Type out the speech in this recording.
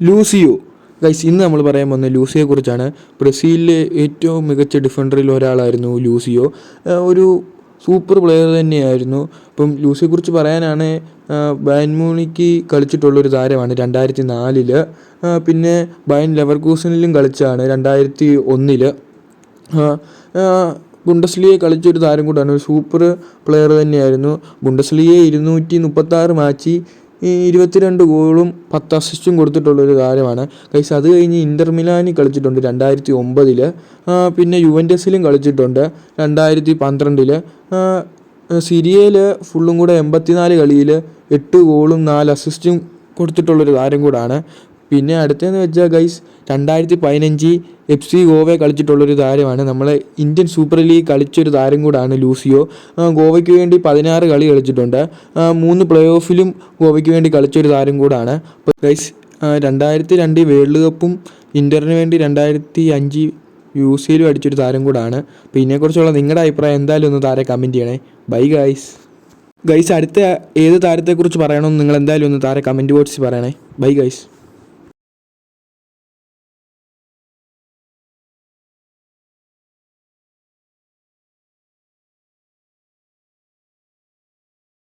ലൂസിയോ guys ഇന്ന് നമ്മൾ പറയാൻ പോകുന്ന ലൂസിയെ കുറിച്ചാണ്. ബ്രസീലിലെ ഏറ്റവും മികച്ച ഡിഫൻഡറിൽ ഒരാളായിരുന്നു ലൂസിയോ ഒരു സൂപ്പർ പ്ലെയർ തന്നെയായിരുന്നു. ഇപ്പം ലൂസിയെക്കുറിച്ച് പറയാനാണ് ബാൻമൂണിക്ക് കളിച്ചിട്ടുള്ളൊരു താരമാണ് രണ്ടായിരത്തി നാലിൽ പിന്നെ ബയൻ ലെവർകൂസനിലും കളിച്ചാണ് രണ്ടായിരത്തി ഒന്നിൽ ബുണ്ടസ്ലിയെ കളിച്ചൊരു താരം കൂടാണ് ഒരു സൂപ്പർ പ്ലെയർ തന്നെയായിരുന്നു. ബുണ്ടസ്ലിയെ ഇരുന്നൂറ്റി മുപ്പത്താറ് മാച്ച് ഈ ഇരുപത്തിരണ്ട് ഗോളും പത്ത് അസിസ്റ്റും കൊടുത്തിട്ടുള്ളൊരു താരമാണ് കൈസ് അത് കഴിഞ്ഞ് ഇന്റർ മിലാനിൽ കളിച്ചിട്ടുണ്ട് രണ്ടായിരത്തി ഒമ്പതിൽ പിന്നെ യുവന്റസിലും കളിച്ചിട്ടുണ്ട് രണ്ടായിരത്തി പന്ത്രണ്ടിൽ സിരിയയിൽ ഫുള്ളും കൂടെ എൺപത്തിനാല് കളിയിൽ എട്ട് ഗോളും നാല് അസിസ്റ്റും കൊടുത്തിട്ടുള്ളൊരു താരം കൂടാണ്. പിന്നെ അടുത്തതെന്ന് വെച്ചാൽ ഗൈസ് രണ്ടായിരത്തി പതിനഞ്ച് എഫ് സി ഗോവയെ കളിച്ചിട്ടുള്ളൊരു താരമാണ്. നമ്മളെ ഇന്ത്യൻ സൂപ്പർ ലീഗ് കളിച്ചൊരു താരം കൂടാണ് ലൂസിയോ. ഗോവയ്ക്ക് വേണ്ടി പതിനാറ് കളി കളിച്ചിട്ടുണ്ട്. മൂന്ന് പ്ലേ ഓഫിലും ഗോവയ്ക്ക് വേണ്ടി കളിച്ചൊരു താരം കൂടാണ്. അപ്പോൾ ഗൈസ് രണ്ടായിരത്തി രണ്ട് വേൾഡ് കപ്പും ഇന്ററിന് വേണ്ടി രണ്ടായിരത്തി അഞ്ച് യു സിയിലും അടിച്ചൊരു താരം കൂടാണ്. അപ്പോൾ ഇതിനെക്കുറിച്ചുള്ള നിങ്ങളുടെ അഭിപ്രായം എന്തായാലും ഒന്ന് താരെ കമന്റ് ചെയ്യണേ. ബൈ ഗൈസ് ഗൈസ് അടുത്ത ഏത് താരത്തെക്കുറിച്ച് പറയണമെന്ന് നിങ്ങൾ എന്തായാലും ഒന്ന് താരെ കമന്റ് ബോക്സിൽ പറയണേ. Bye guys